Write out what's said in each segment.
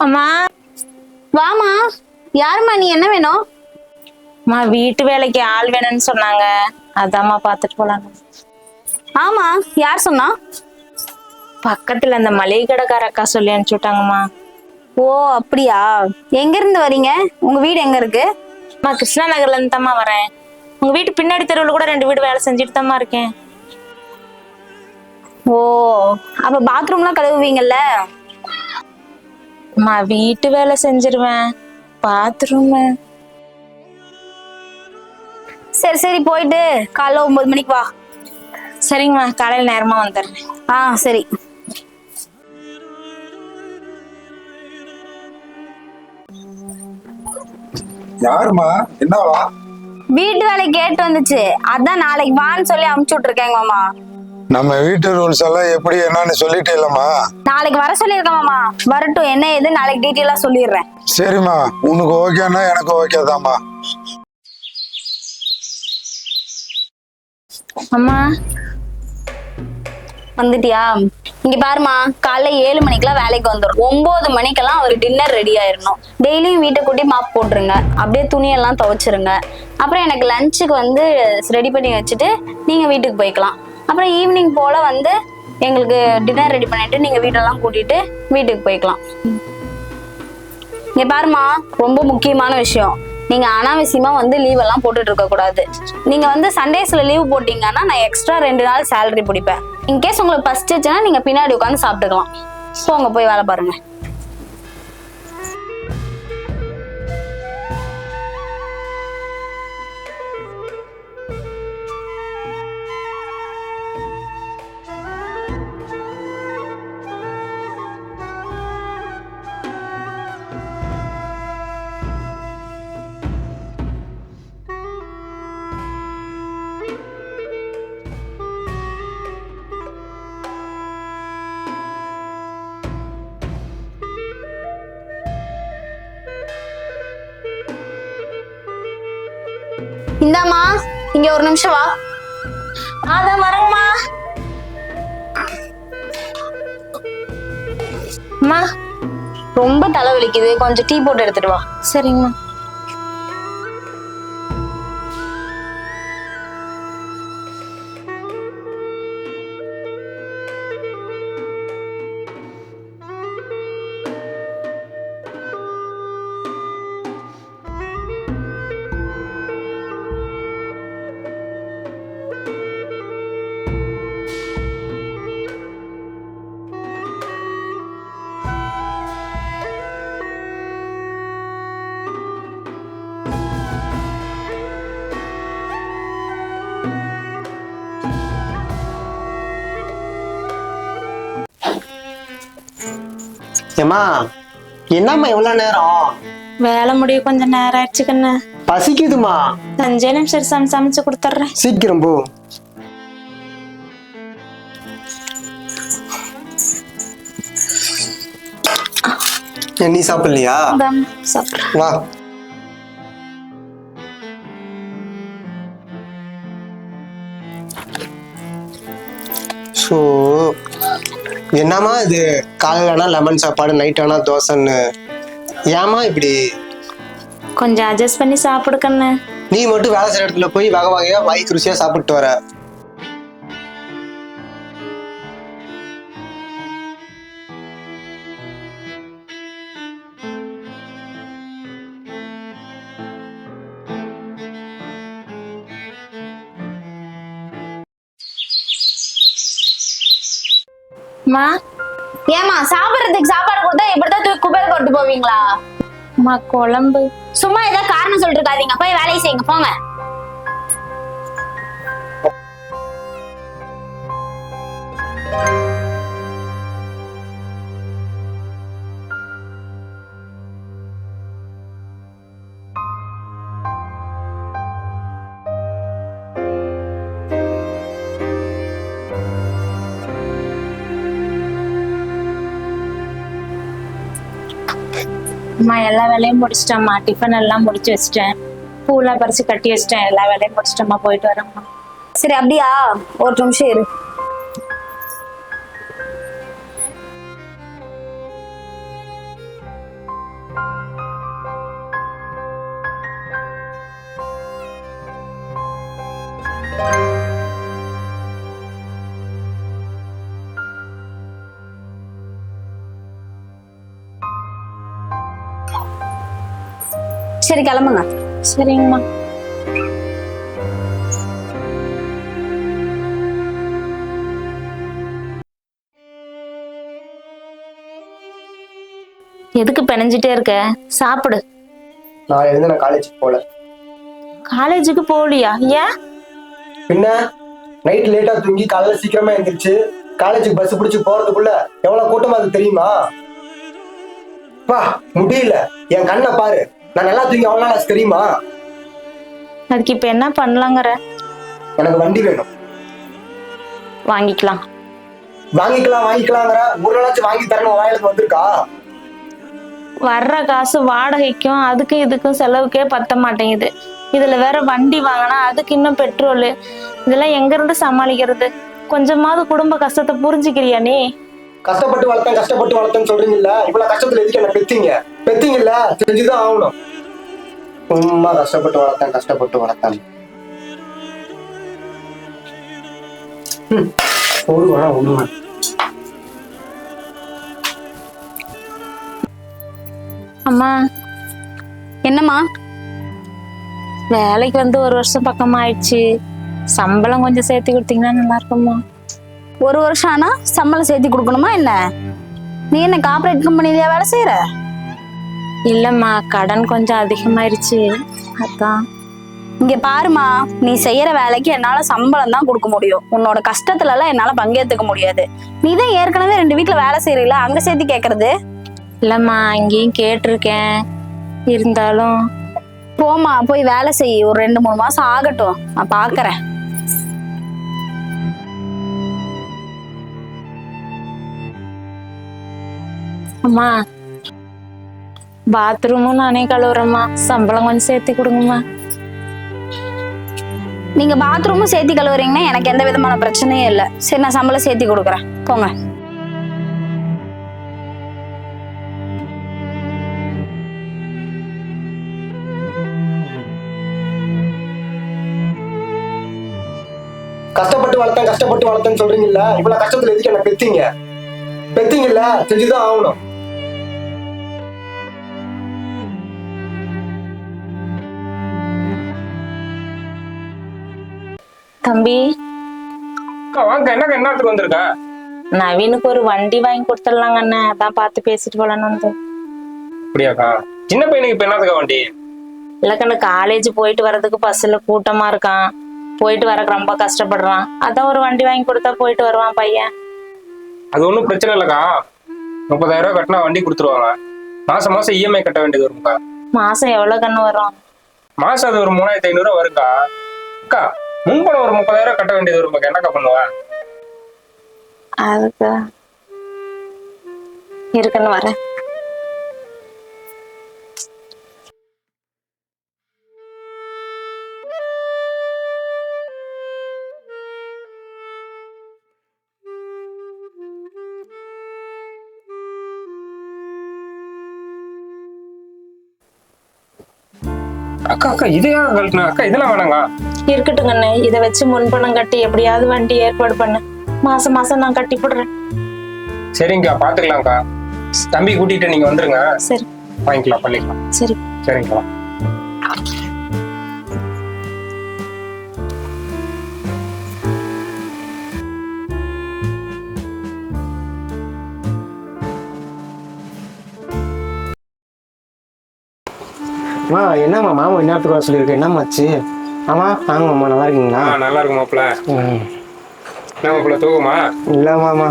அம்மா. வாமா யாரும்மா நீ என்ன வேணும்? அம்மா வீட்டு வேலைக்கு ஆள் வேணும்னு சொன்னாங்க. அதாம்மா பார்த்துட்டு போலாங்க. ஆமா யார் சொன்னா? பக்கத்துல அந்த மளிகை கடைக்கார அக்கா சொல்லி அனுப்பிச்சு விட்டாங்கம்மா ஓ அப்படியா? எங்க இருந்து வரீங்க? உங்க வீடு எங்க இருக்கு? அம்மா கிருஷ்ணா நகர்ல இருந்து தாம்மா வரேன். உங்க வீட்டு பின்னாடி தெருவில் கூட ரெண்டு வீடு வேலை செஞ்சுட்டு தாம்மா இருக்கேன். ஓ அப்ப பாத்ரூம்லாம் கழுவுவீங்கல்ல? அம்மா வீட்டு வேலை செஞ்சிருவேன். பாத்ரூம் சரி சரி போயிட்டு காலைல ஒன்பது மணிக்கு வா. சரிங்கம்மா காலையில நேரமா வந்துடுறேன். ஆ சரி. யாருமா என்னவா? வீட்டு வேலை கேட்டு வந்துச்சு. அதான் நாளைக்கு வான்னு சொல்லி அமுச்சு விட்டுருக்கேங்க மாமா நம்ம வீட்டு ரூல்ஸ் எல்லாம் எப்படி என்னன்னு சொல்லிட்டே இல்லம்மா. நாளைக்கு வர சொல்லியிருக்கேன் மாமா. வரட்டும் என்ன ஏது நாளைக்கு டீட்டெயிலா சொல்லிடுறேன். சரிம்மா உனக்கு ஓகேன்னா எனக்கு ஓகே தாம்மா அம்மா வந்துட்டியா? இங்க பாருமா காலைல ஏழு மணிக்கெல்லாம் வேலைக்கு வந்துடும் ஒன்பது மணிக்கெல்லாம் அவர் டின்னர் ரெடி ஆயிடணும். டெய்லியும் வீட்டை கூட்டி மாப் போட்டுருங்க. அப்படியே துணியெல்லாம் துவைச்சிருங்க. அப்புறம் எனக்கு லஞ்சுக்கு வந்து ரெடி பண்ணி வச்சுட்டு நீங்க வீட்டுக்கு போய்க்கலாம். அப்புறம் ஈவினிங் போல வந்து எங்களுக்கு டின்னர் ரெடி பண்ணிட்டு நீங்க வீட்டெல்லாம் கூட்டிட்டு வீட்டுக்கு போய்க்கலாம். இங்க பாருமா ரொம்ப முக்கியமான விஷயம். நீங்க அனாவசியமா வந்து லீவ் எல்லாம் போட்டுட்டு இருக்க கூடாது. நீங்க வந்து சண்டேஸ்ல லீவ் போட்டீங்கன்னா நான் எக்ஸ்ட்ரா ரெண்டு நாள் சேலரி பிடிப்பேன். இன்கேஸ் உங்களுக்கு ஃபஸ்ட்டுச்சுன்னா நீங்க பின்னாடி உட்காந்து சாப்பிட்டுக்கலாம். போங்க போய் வேலை பாருங்க. இங்க ஒரு நிமிஷம் வா. அதான் வரேங்கம்மா அம்மா ரொம்ப தலை வலிக்குது. கொஞ்சம் டீ போட்டு எடுத்துட்டு வா. சரிங்கம்மா. ஏம்மா என்னம்மா இவ்வளவு நேரம்? வேலை முடிய கொஞ்சம் நேரம் ஆயிடுச்சு கண்ணு. பசிக்குதுமா அஞ்சே நிமிஷம் சமைச்சு சமைச்சு கொடுத்துட்றேன். சீக்கிரம் போ. ஏன் நீ சாப்பிடலையா? சாப்பிட்றேன். வா. ஸோ என்னம்மா இது காலையிலனா லெமன் சாப்பாடு நைட் ஆனா தோசைன்னு? ஏம்மா இப்படி? கொஞ்சம் அட்ஜஸ்ட் பண்ணி சாப்பிடு கண்ணு. நீ மட்டும் வேலை செய்யற இடத்துல போய் வகை வகையா வாய்க்கு ருசியா சாப்பிட்டு வர. அம்மா ஏமா சாப்பிடுறதுக்கு சாப்பாடு கொடுத்தா இப்படித்தான் தூக்கி குப்பையில போட்டு போவீங்களா? அம்மா குழம்பு. சும்மா ஏதோ காரணம் சொல்லிட்டு இருக்காதீங்க போய் வேலையை செய்யுங்க போங்க. அம்மா எல்லா வேலையும் முடிச்சிட்டம்மா. டிஃபன் எல்லாம் முடிச்சு வச்சிட்டேன். பூலாம் பறிச்சு கட்டி வச்சிட்டேன். எல்லா வேலையும் முடிச்சிட்டம்மா. போயிட்டு வரேம்மா. சரி அப்படியா? ஒரு நிமிஷம் இரு. சரி கிளம்புங்க. சரிங்கம்மா. எதுக்கு பிணைஞ்சிட்டே இருக்க? சாப்பிடு. நான் இருந்து நான் காலேஜ் போல காலேஜுக்கு போகலையா? ஏன்? பின்ன நைட் லேட்டா தூங்கி காலையில சீக்கிரமா எழுந்திரிச்சு காலேஜுக்கு பஸ் பிடிச்சு போறதுக்குள்ள எவ்வளவு கூட்டமா அது தெரியுமா? பா முடியல. என் கண்ணை பாரு. நான் நல்லா தூங்கி அவ்வளவு நாள் தெரியுமா? அதுக்கு இப்ப என்ன பண்ணலாங்கிற? எனக்கு வண்டி வேணும். வாங்கிக்கலாம். வாங்கிக்கலாம் வாங்கிக்கலாங்கிற. ஒரு நாளாச்சும் வாங்கி தரணும். வாயிலுக்கு வந்திருக்கா? வர்ற காசு வாடகைக்கும் அதுக்கும் இதுக்கும் செலவுக்கே பத்த மாட்டேங்குது. இதுல வேற வண்டி வாங்கினா அதுக்கு இன்னும் பெட்ரோலு. இதெல்லாம் எங்க இருந்து சமாளிக்கிறது? கொஞ்சமாவது குடும்ப கஷ்டத்தை புரிஞ்சுக்கிறியா நீ? கஷ்டப்பட்டு வளர்த்தேன் கஷ்டப்பட்டு வளர்த்தேன்னு சொல்றீங்கல்ல இவ்வளவு கஷ்டத்துல எதுக்கு என்ன பெத்தீங்க? பெத்தீங்கல்ல தெரிஞ்சுதான் ஆகணும். சும்மா கஷ்டப்பட்டு வளர்த்தேன் கஷ்டப்பட்டு வளர்த்தேன். ஒரு வேணா உண்மை அம்மா என்னம்மா? வேலைக்கு வந்து ஒரு வருஷம் பக்கமா ஆயிடுச்சு சம்பளம் கொஞ்சம் சேர்த்து கொடுத்தீங்கன்னா நல்லா இருக்கும்மா. ஒரு வருஷம் ஆனா சம்பளம் சேர்த்து கொடுக்கணுமா என்ன? நீ என்ன கார்ப்பரேட் கம்பெனிலயா வேலை செய்யற இல்லம்மா கடன் கொஞ்சம் அதிகமாயிருச்சு. அதான். இங்க பாருமா நீ செய்யற வேலைக்கு என்னால சம்பளம் தான் கொடுக்க முடியும். உன்னோட கஷ்டத்துல எல்லாம் என்னால பங்கேத்துக்க முடியாது. நீ தான் ஏற்கனவே ரெண்டு வீட்ல வேலை செய்யறீல அங்க சேர்த்து கேக்குறது? இல்லம்மா இங்கேயும் கேட்டிருக்கேன். இருந்தாலும். போமா போய் வேலை செய். ஒரு ரெண்டு மூணு மாசம் ஆகட்டும். நான் பாக்குறேன். அம்மா. பாத்ரூமும் நானே கழுவுறேம்மா. சம்பளம் கொஞ்சம் சேர்த்து கொடுங்கம்மா. நீங்க பாத்ரூமும் சேர்த்து கழுவுறீங்கன்னா எனக்கு எந்த விதமான பிரச்சனையும் இல்லை. சரி நான் சம்பளம் சேர்த்து கொடுக்குறேன். போங்க. கஷ்டப்பட்டு வளர்த்தேன் கஷ்டப்பட்டு வளர்த்தேன்னு சொல்றீங்கல்ல? இவ்வளவு கஷ்டத்துல எதுக்கு என்ன பெத்தீங்க? பெத்தீங்கல்ல? செஞ்சுதான் ஆகணும். தம்பி. அக்கா வாங்க என்னக்கா என்னத்துக்கு வந்திருக்க? நவீனுக்கு ஒரு வண்டி வாங்கி கொடுத்துடலாங்க அண்ணன் அதான் பார்த்து பேசிட்டு போலான்னு வந்து அப்படியாக்கா? சின்ன பையனுக்கு இப்ப என்னத்துக்கா வண்டி? இல்லக்கண்ணு காலேஜ் போயிட்டு வர்றதுக்கு பஸ்ல கூட்டமா இருக்கான். போயிட்டு வரக்கு ரொம்ப கஷ்டப்படுறான். அதான் ஒரு வண்டி வாங்கி கொடுத்தா போயிட்டு வருவான் பையன். அது ஒன்றும் பிரச்சனை இல்லக்கா. முப்பதாயிரம் ரூபாய் கட்டினா வண்டி கொடுத்துருவாங்க. மாசம் மாசம் இஎம்ஐ கட்ட வேண்டியது வரும்க்கா. மாசம் எவ்வளவு கண்ணு வரும்? மாசம் அது ஒரு மூணாயிரத்தி ஐநூறுரூவா வரும்க்கா. அக்கா முன்பணம் ஒரு முப்பதாயிரம் கட்ட வேண்டியது வரும்க்கா என்னக்கா பண்ணுவேன் அதுக்கு. இருக்குன்னு வரேன். அக்கா அக்கா இது ஏன் கழட்டினா? அக்கா இதெல்லாம் வேணாங்க. இருக்கட்டுங்கண்ணே இதை வச்சு முன்பணம் கட்டி எப்படியாவது வண்டி ஏற்பாடு பண்ணு. மாசம் மாசம் நான் கட்டி போடுறேன். சரிங்கக்கா பாத்துக்கலாம்க்கா தம்பி கூட்டிட்டு நீங்க வந்துருங்க. சரி. வாங்கிக்கலாம் பண்ணிக்கலாம். சரி. சரிங்கக்கா. அம்மா என்னம்மா மாமா என்னத்துக்கு வர சொல்லியிருக்கு. என்னம்மாச்சு ஆமா வாங்கம்மா நல்லா இருக்கீங்களா? ஆ நல்லா இருக்கும் மாப்பிள்ள. ம். என்ன மாப்பிள்ள தூக்குமா? இல்ல மாமா.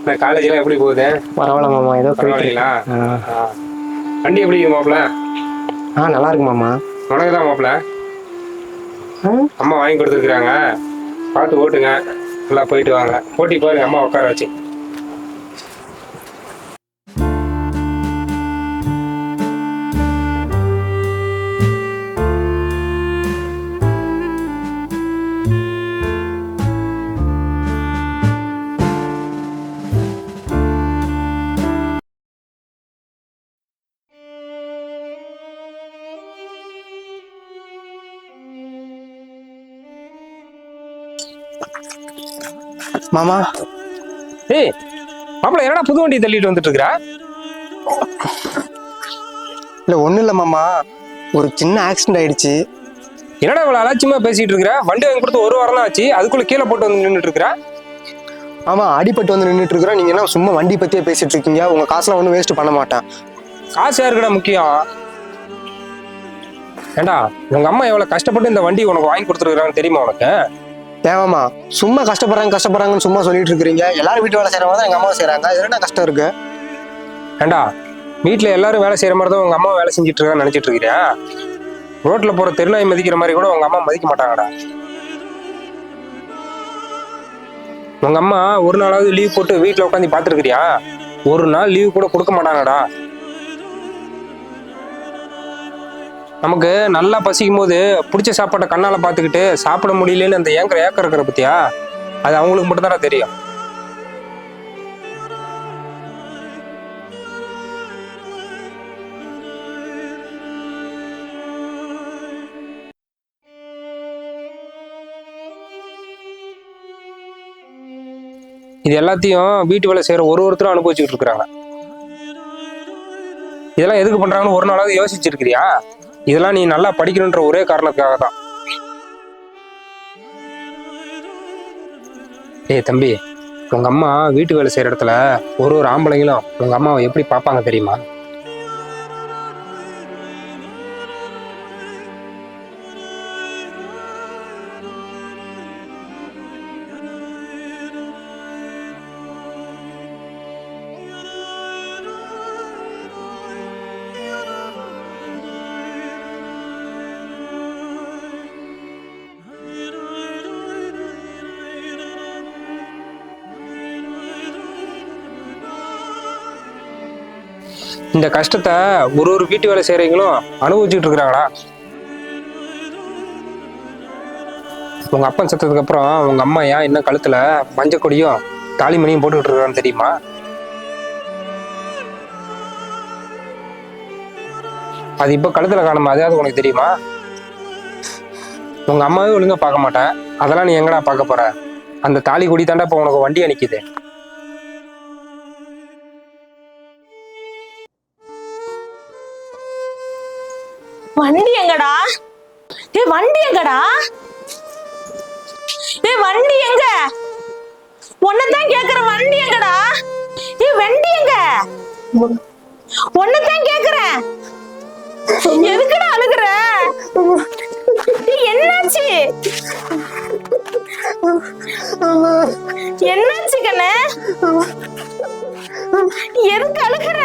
இந்த காலேஜ்லாம் எப்படி போகுது? பரவாயில்ல மாமா. ஏதோ போயிட்டு பரவாயில்லைங்களா? ஆ. ஆ. வண்டி எப்படி இருக்கு மாப்பிள்ள? ஆ நல்லா இருக்கு மாமா. உனக்கு தான் மாப்பிள்ள? ம். அம்மா வாங்கி கொடுத்துருக்குறாங்க. பார்த்து ஓட்டுங்க. நல்லா போயிட்டு வாங்க. ஓட்டி பாருங்க அம்மா உட்கார வச்சு. மாமா. ஏய் மாப்பிள்ள என்னடா புது வண்டி தள்ளிட்டு வந்துட்டு இருக்கிற இல்ல ஒண்ணும் இல்ல மாமா. ஒரு சின்ன ஆக்சிடென்ட் ஆயிடுச்சு. என்னடா இவ்வளவு அலட்சியமா பேசிட்டு இருக்கிற வண்டி வாங்கி கொடுத்து ஒரு வாரம் தான் ஆச்சு. அதுக்குள்ள கீழே போட்டு வந்து நின்றுட்டு இருக்கிற ஆமா அடிபட்டு வந்து நின்றுட்டு இருக்கிறோம் நீங்க என்ன சும்மா வண்டி பத்தியே பேசிட்டு இருக்கீங்க உங்க காசுலாம் ஒன்றும் வேஸ்ட் பண்ண மாட்டேன். காசு யாருக்குடா முக்கியம்? ஏண்டா உங்க அம்மா எவ்வளவு கஷ்டப்பட்டு இந்த வண்டி உனக்கு வாங்கி கொடுத்துருக்காங்கன்னு தெரியுமா உனக்கு? ஏமாமா சும்மா கஷ்டப்படுறாங்க கஷ்டப்படுறாங்கன்னு சும்மா சொல்லிட்டு இருக்கிறீங்க. எல்லாரும் வீட்டு வேலை செய்யற மாதிரி தான் எங்க அம்மா செய்யறாங்க. இதுல என்ன கஷ்டம் இருக்கு? ஏண்டா வீட்டுல எல்லாரும் வேலை செய்யற மாதிரி தான் உங்க அம்மா வேலை செஞ்சுட்டு இருக்கான்னு நினைச்சிட்டு இருக்கிறியா ரோட்ல போற தெருநாய் மதிக்கிற மாதிரி கூட உங்க அம்மா மதிக்க மாட்டாங்கடா. உங்க அம்மா ஒரு நாளாவது லீவ் போட்டு வீட்டுல உட்காந்து பாத்துருக்கிறியா ஒரு நாள் லீவ் கூட கொடுக்க மாட்டாங்கடா. நமக்கு நல்லா பசிக்கும் போது பிடிச்ச சாப்பாட்டை கண்ணால பார்த்துக்கிட்டு சாப்பிட முடியலன்னு அந்த ஏங்கர் ஏக்கர் இருக்கிற பத்தியா? அது அவங்களுக்கு மட்டும்தானே தெரியும். இது எல்லாத்தையும் வீட்டு வேலை செய்யற ஒரு ஒருத்தரும் அனுபவிச்சுட்டு இருக்கிறாங்க. இதெல்லாம் எதுக்கு பண்றாங்கன்னு ஒரு நாளாவது யோசிச்சிருக்கிறியா? இதெல்லாம் நீ நல்லா படிக்கணுன்ற ஒரே காரணத்துக்காக தான் ஏய் தம்பி உங்க அம்மா வீட்டு வேலை செய்யற இடத்துல ஒரு ஒரு ஆம்பளைங்களும் உங்க அம்மாவை எப்படி பார்ப்பாங்க தெரியுமா? இந்த கஷ்டத்தை ஒரு ஒரு வீட்டு வேலை செய்யறவங்களும் அனுபவிச்சுட்டு இருக்கிறாங்களா உங்க அப்பன் செத்ததுக்கு அப்புறம் உங்க அம்மா ஏன் இன்னும் கழுத்துல மஞ்சள் கொடியும் தாலிமணியும் போட்டுக்கிட்டு இருக்கான்னு தெரியுமா? அது இப்ப கழுத்துல காணுமா அதாவது உனக்கு தெரியுமா? உங்க அம்மாவே ஒழுங்கா பார்க்க மாட்டேன் அதெல்லாம் நீ எங்கடா பார்க்க போற? அந்த தாலி கொடி தாண்டா இப்ப உனக்கு வண்டி அணிக்குது. வண்டி எங்கடா? ஏ வண்டி எங்கடா? ஏ வண்டி எங்க? உன்னதான் கேக்குற வண்டி எங்கடா? ஏ வண்டி எங்க? உன்னதான் கேக்குறேன். எதுக்குடா அழுகுற? என்னாச்சு? என்னாச்சு கண்ணு? எதுக்கு அழுகுற?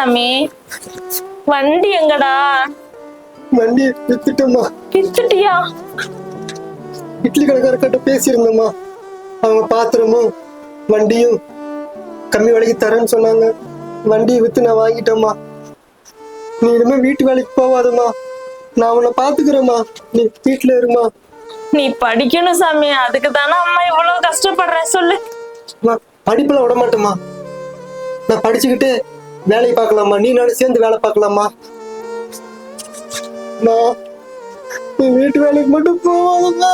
சாமி வண்டி எங்கடா? வண்டி வித்துட்டோமா பிச்சுட்டியா இட்லி கடைக்காரர்கிட்ட பேசியிருந்தோம்மா. அவங்க பாத்திரமும் வண்டியும் கம்மி விலைக்கு தரேன்னு சொன்னாங்க. வண்டியை வித்து நான் வாங்கிட்டேம்மா. நீ இனிமே வீட்டு வேலைக்கு போவாதம்மா நான் உன்னை பாத்துக்கிறேம்மா நீ வீட்டுல இருமா. நீ படிக்கணும் சாமி. அதுக்கு தானே அம்மா இவ்வளவு கஷ்டப்படுறேன் சொல்லு. படிப்புல விட மாட்டேம்மா நான் படிச்சுக்கிட்டு வேலையை பார்க்கலாமா? நீ நானும் சேர்ந்து வேலை பார்க்கலாமா? நான் நீ வீட்டு வேலைக்கு மட்டும் போவாதுங்க